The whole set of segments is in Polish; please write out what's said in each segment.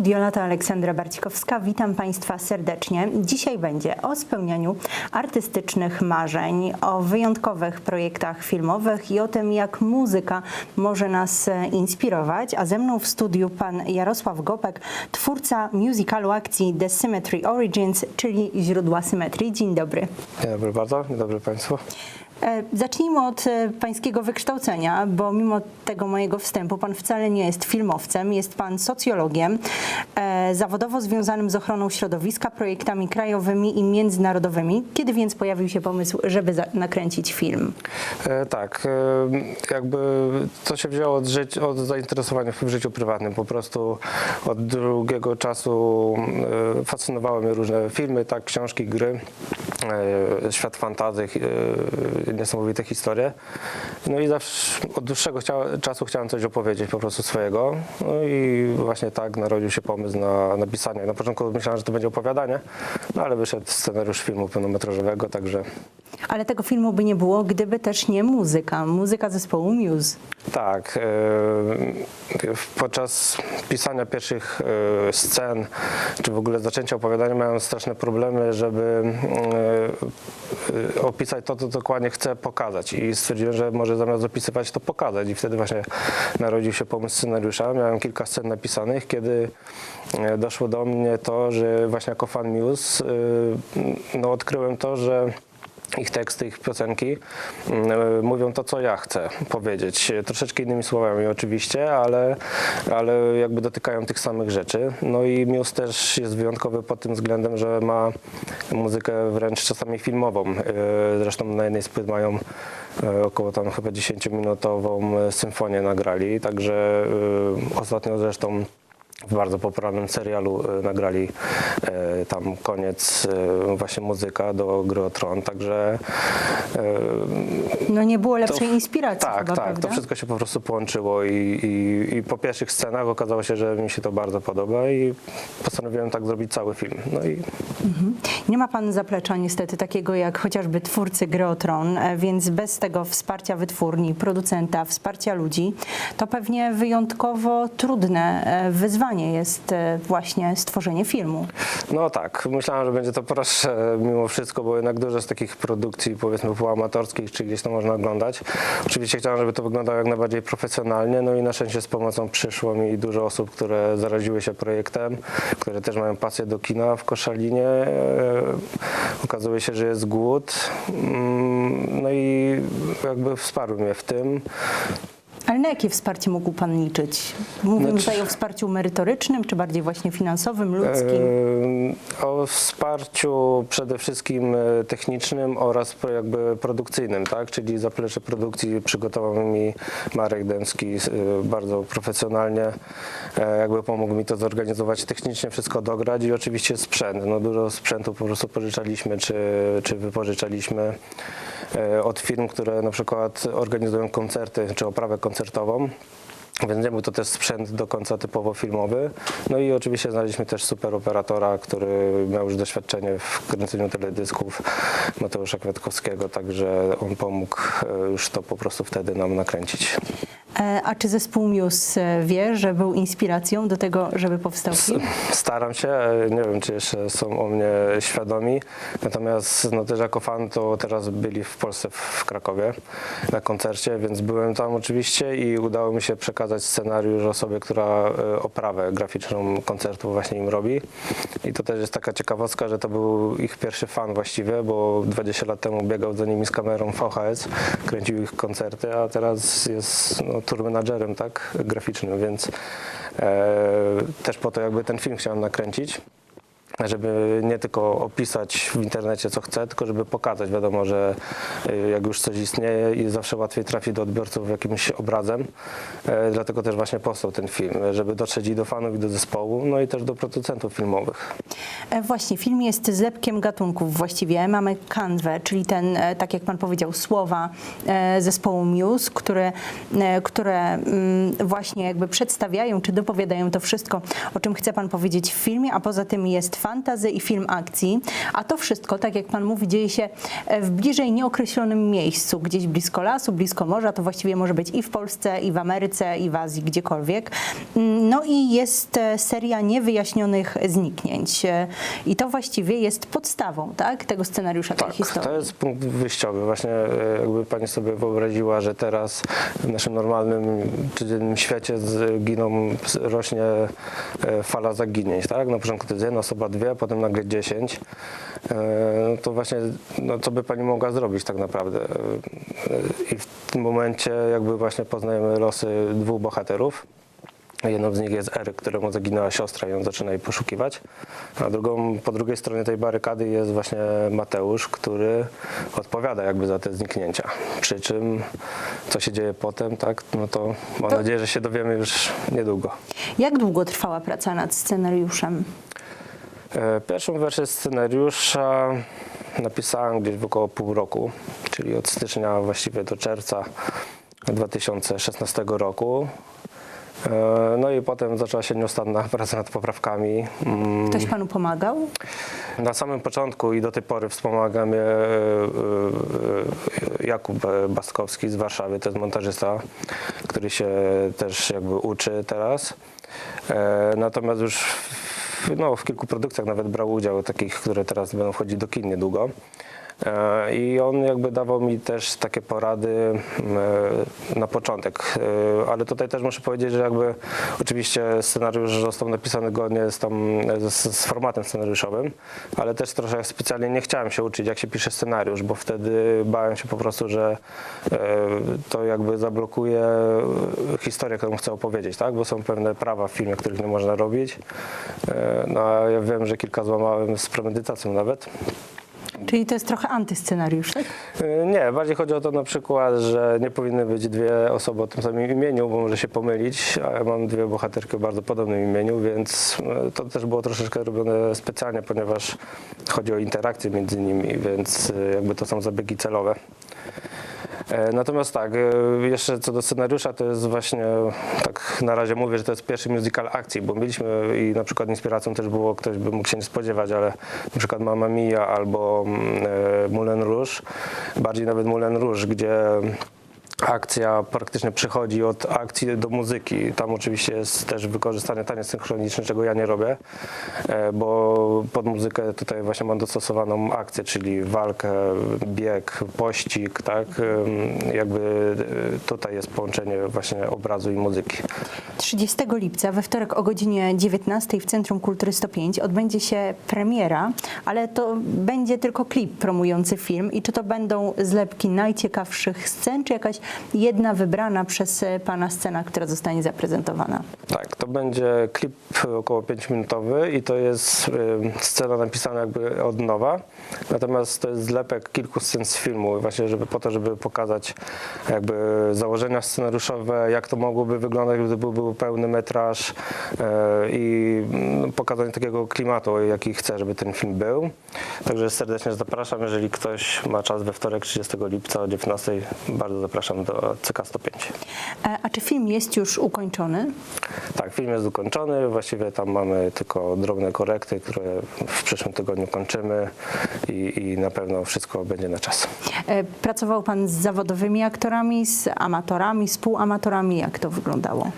Studio Lata Aleksandra Barcikowska. Witam Państwa serdecznie. Dzisiaj będzie o spełnianiu artystycznych marzeń, o wyjątkowych projektach filmowych i o tym, jak muzyka może nas e, inspirować. A ze mną w studiu pan Jarosław Gopek, twórca musicalu akcji The Symmetry Origins, czyli źródła symetrii. Dzień dobry. Dzień dobry bardzo, dzień dobry Państwu. E, Zacznijmy od e, pańskiego wykształcenia, bo mimo tego mojego wstępu pan wcale nie jest filmowcem, jest pan socjologiem, e, zawodowo związanym z ochroną środowiska, projektami krajowymi i międzynarodowymi. Kiedy więc pojawił się pomysł, żeby nakręcić film? Tak, jakby to się wzięło od, od zainteresowania w życiu prywatnym. Po prostu od długiego czasu fascynowały mnie różne filmy, tak, książki, gry, świat fantazy, niesamowite historie. No i zawsze od dłuższego chcia, czasu chciałem coś opowiedzieć po prostu swojego. No i właśnie tak narodził się pomysł na napisanie. Na początku myślałem, że to będzie opowiadanie, no ale wyszedł scenariusz filmu pełnometrażowego, także Ale tego filmu by nie było, gdyby też nie muzyka, muzyka zespołu Muse. Tak. e, Podczas pisania pierwszych e, scen, czy w ogóle zaczęcia opowiadania, miałem straszne problemy, żeby e, opisać to, co dokładnie chcę pokazać. I stwierdziłem, że może zamiast opisywać, to pokazać. I wtedy właśnie narodził się pomysł scenariusza. Miałem kilka scen napisanych, kiedy e, doszło do mnie to, że właśnie jako fan Muse e, no, odkryłem to, że ich teksty, ich piosenki mm, mówią to, co ja chcę powiedzieć. Troszeczkę innymi słowami oczywiście, ale, ale jakby dotykają tych samych rzeczy. No i Muse też jest wyjątkowy pod tym względem, że ma muzykę wręcz czasami filmową. Yy, Zresztą na jednej z płyt mają yy, około tam chyba 10-minutową symfonię nagrali, także ostatnio zresztą w bardzo popularnym serialu e, nagrali e, tam koniec e, właśnie muzyka do gry o Tron, także No nie było lepszej To- inspiracji tak, chyba, tak, prawda? to wszystko się po prostu połączyło i, i, i po pierwszych scenach okazało się, że mi się to bardzo podoba i postanowiłem tak zrobić cały film. No i Nie ma pan zaplecza niestety takiego jak chociażby twórcy gry Tron, e, więc bez tego wsparcia wytwórni, producenta, wsparcia ludzi, to pewnie wyjątkowo trudne e, wyzwanie jest e, właśnie stworzenie filmu. No tak, myślałem, że będzie to prostsze mimo wszystko, bo jednak dużo z takich produkcji powiedzmy półamatorskich, czy gdzieś to można oglądać. Oczywiście chciałem, żeby to wyglądało jak najbardziej profesjonalnie, no i na szczęście z pomocą przyszło mi dużo osób, które zaraziły się projektem, które też mają pasję do kina w Koszalinie. E, Okazuje się, że jest głód, Mm, no i jakby wsparły mnie w tym. Ale na jakie wsparcie mógł pan liczyć? Mówimy Znaczy- tutaj o wsparciu merytorycznym, czy bardziej właśnie finansowym, ludzkim? E, O wsparciu przede wszystkim e, technicznym oraz jakby produkcyjnym, tak? Czyli zaplecze produkcji przygotował mi Marek Dębski e, bardzo profesjonalnie. E, Jakby pomógł mi to zorganizować technicznie, wszystko dograć i oczywiście sprzęt. No dużo sprzętu po prostu pożyczaliśmy czy, czy wypożyczaliśmy od firm, które na przykład organizują koncerty czy oprawę koncertową. Więc nie był to też sprzęt do końca typowo filmowy. No i oczywiście znaleźliśmy też super operatora, który miał już doświadczenie w kręceniu teledysków, Mateusza Kwiatkowskiego, także on pomógł e, już to po prostu wtedy nam nakręcić. E, A czy zespół Muse e, wie, że był inspiracją do tego, żeby powstał film? Staram się, e, nie wiem czy jeszcze są o mnie świadomi, natomiast no też jako fan to teraz byli w Polsce, w- Krakowie na koncercie, więc byłem tam oczywiście i udało mi się przekazać scenariusz osobie, która oprawę graficzną koncertu właśnie im robi i to też jest taka ciekawostka, że to był ich pierwszy fan właściwie, bo 20 lat temu biegał za nimi z kamerą VHS, kręcił ich koncerty, a teraz jest no, tour menadżerem, tak, graficznym, więc e, też po to jakby ten film chciałem nakręcić żeby nie tylko opisać w internecie co chcę, tylko żeby pokazać. Wiadomo, że y, jak już coś istnieje i zawsze łatwiej trafi do odbiorców jakimś obrazem. E, Dlatego też właśnie powstał ten film, żeby dotrzeć i do fanów, i do zespołu, no i też do producentów filmowych. E, Właśnie, film jest zlepkiem gatunków właściwie. Mamy kanwę, czyli ten, e, tak jak pan powiedział, słowa zespołu Muse, które, które mm, właśnie jakby przedstawiają czy dopowiadają to wszystko, o czym chce pan powiedzieć w filmie, a poza tym jest fan fantazy i film akcji, a to wszystko, tak jak pan mówi, dzieje się e, w bliżej nieokreślonym miejscu, gdzieś blisko lasu, blisko morza, to właściwie może być i w Polsce, i w Ameryce, i w Azji, gdziekolwiek. Mm, No i jest e, seria niewyjaśnionych zniknięć E, i to właściwie jest podstawą tak, tego scenariusza, tej Tak, historii. to jest punkt wyjściowy. Właśnie jakby pani sobie wyobraziła, że teraz w naszym normalnym, codziennym świecie giną, rośnie fala zaginięć, tak? Na początku to jest jedna osoba, dwie, potem nagle dziesięć. E, No to właśnie, no co by pani mogła zrobić tak naprawdę? E, I w tym momencie jakby właśnie poznajemy losy dwóch bohaterów. Jedną z nich jest Eryk, któremu zaginęła siostra i on zaczyna jej poszukiwać. A drugą, po drugiej stronie tej barykady jest właśnie Mateusz, który odpowiada jakby za te zniknięcia. Przy czym co się dzieje potem, tak, no to mam To- nadzieję, że się dowiemy już niedługo. Jak długo trwała praca nad scenariuszem? E, Pierwszą wersję scenariusza napisałem gdzieś w około pół roku, czyli od stycznia właściwie do czerwca 2016 roku. E, No i potem zaczęła się nieustanna praca nad poprawkami. Mm, Ktoś panu pomagał? Na samym początku i do tej pory wspomaga mnie e, Jakub Bastkowski z Warszawy, to jest montażysta, który się też jakby uczy teraz. Natomiast już w, no, w kilku produkcjach nawet brał udział, takich, które teraz będą wchodzić do kin niedługo. E, I on jakby dawał mi też takie porady e, na początek, E, ale tutaj też muszę powiedzieć, że jakby oczywiście scenariusz został napisany godnie z, tam, z, z formatem scenariuszowym, ale też trochę specjalnie nie chciałem się uczyć, jak się pisze scenariusz, bo wtedy bałem się po prostu, że to jakby zablokuje historię, którą chcę opowiedzieć, tak? bo są pewne prawa w filmie, których nie można robić. No ja wiem, że kilka złamałem z premedytacją nawet. Czyli to jest trochę antyscenariusz, tak? Y, Nie, bardziej chodzi o to na przykład, że nie powinny być dwie osoby o tym samym imieniu, bo może się pomylić, a ja mam dwie bohaterki o bardzo podobnym imieniu, więc y, to też było troszeczkę robione specjalnie, ponieważ chodzi o interakcję między nimi, więc y, jakby to są zabiegi celowe. E, Natomiast tak, e, jeszcze co do scenariusza, to jest właśnie, tak na razie mówię, że to jest pierwszy musical akcji, bo mieliśmy i na przykład inspiracją też było, ktoś by mógł się nie spodziewać, ale na przykład Mamma Mia albo mm, e, Moulin Rouge, bardziej nawet Moulin Rouge, gdzie akcja praktycznie przechodzi od akcji do muzyki. Tam oczywiście jest też wykorzystanie taniec synchroniczny, czego ja nie robię, e, bo pod muzykę tutaj właśnie mam dostosowaną akcję, czyli walkę, bieg, pościg, tak? Jakby e, tutaj jest połączenie właśnie obrazu i muzyki. 30 lipca we wtorek o godzinie 19 w Centrum Kultury 105 odbędzie się premiera, ale to będzie tylko klip promujący film. I czy to będą zlepki najciekawszych scen, czy jakaś jedna wybrana przez e, pana scena, która zostanie zaprezentowana? Tak, to będzie klip około 5-minutowy i to jest y, scena napisana jakby od nowa. Natomiast to jest zlepek kilku scen z filmu, właśnie żeby po to, żeby pokazać jakby założenia scenariuszowe, jak to mogłoby wyglądać, gdyby był, pełny metraż y, i mm, pokazanie takiego klimatu, jaki chcę, żeby ten film był. Także serdecznie zapraszam, jeżeli ktoś ma czas we wtorek 30 lipca o 19, bardzo zapraszam do CK105. E, A czy film jest już ukończony? Tak, film jest ukończony. Właściwie tam mamy tylko drobne korekty, które w przyszłym tygodniu kończymy i, i na pewno wszystko będzie na czas. E, Pracował pan z zawodowymi aktorami, z amatorami, z półamatorami? Jak to wyglądało?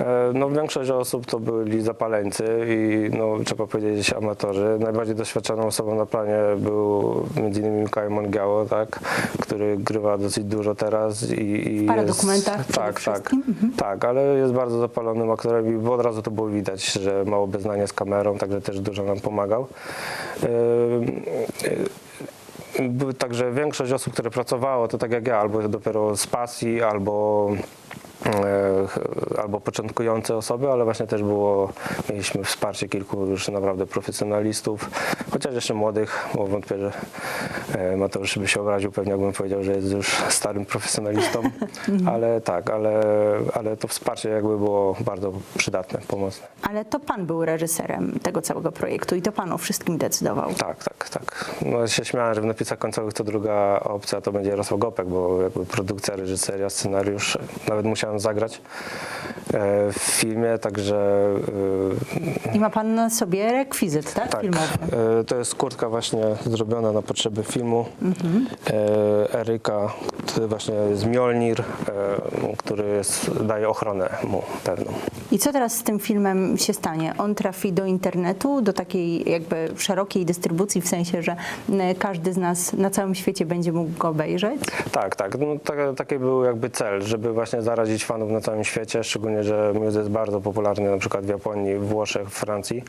E, No, większość osób to byli zapaleńcy i no, trzeba powiedzieć amatorzy. Najbardziej doświadczoną osobą na planie był m.in. Mikołaj Mongiało, tak, który grywa dosyć dużo teraz. I, i W parę jest, tak, tak. Mhm. tak, ale jest bardzo zapalonym aktorem i bo od razu to było widać, że ma obeznanie z kamerą, także też dużo nam pomagał. E, były Także większość osób, które pracowało, to tak jak ja, albo dopiero z pasji, albo albo początkujące osoby, ale właśnie też było, mieliśmy wsparcie kilku już naprawdę profesjonalistów, chociaż jeszcze młodych, bo wątpię, że e, Mateusz by się obraził pewnie, jakbym powiedział, że jest już starym profesjonalistą, ale tak, ale, ale to wsparcie jakby było bardzo przydatne, pomocne. Ale to pan był reżyserem tego całego projektu i to pan o wszystkim decydował. Tak, tak, tak. No ja się śmiałem, że w napisach końcowych to druga opcja to będzie Jarosław Gopek, bo jakby produkcja, reżyseria, scenariusz, nawet musiałem zagrać. w filmie, także e, I ma pan na sobie rekwizyt, tak? tak, Filmowy. e, to jest kurtka właśnie zrobiona na potrzeby filmu e, Eryka, który właśnie jest Mjolnir, e, który jest, daje ochronę mu pewną. I co teraz z tym filmem się stanie? On trafi do internetu, do takiej jakby szerokiej dystrybucji, w sensie, że każdy z nas na całym świecie będzie mógł go obejrzeć? Tak, tak. No, ta, taki był jakby cel, żeby właśnie zarazić fanów na całym świecie, szczególnie, że Muse jest bardzo popularny na przykład w Japonii, w Włoszech, Francji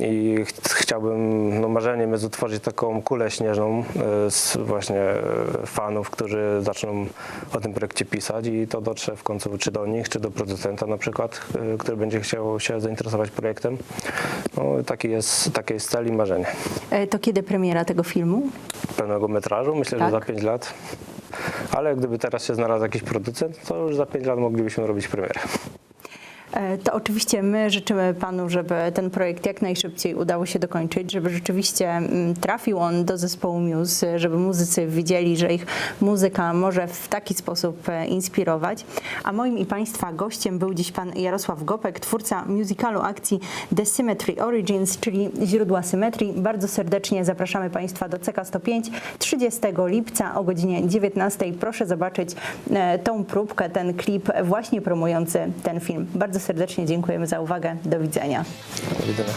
i ch- chciałbym, no marzeniem jest utworzyć taką kulę śnieżną e, z właśnie e, fanów, którzy zaczną o tym projekcie pisać i to dotrze w końcu czy do nich, czy do producenta na przykład, e, który będzie chciał się zainteresować projektem. No, taki jest, taki jest cel i marzenie. E, To kiedy premiera tego filmu? Pełnego metrażu, myślę, Tak. że za 5 lat. Ale gdyby teraz się znalazł jakiś producent, to już za 5 lat moglibyśmy robić premierę. E, To oczywiście my życzymy panu, żeby ten projekt jak najszybciej udało się dokończyć, żeby rzeczywiście mm, trafił on do zespołu Muse, żeby muzycy widzieli, że ich muzyka może w taki sposób e, inspirować. A moim i państwa gościem był dziś pan Jarosław Gopek, twórca musicalu akcji The Symmetry Origins, czyli źródła symetrii. Bardzo serdecznie zapraszamy państwa do CK 105 30 lipca o godzinie 19. Proszę zobaczyć e, tą próbkę, ten klip właśnie promujący ten film. Bardzo serdecznie dziękujemy za uwagę. Do widzenia. Do widzenia.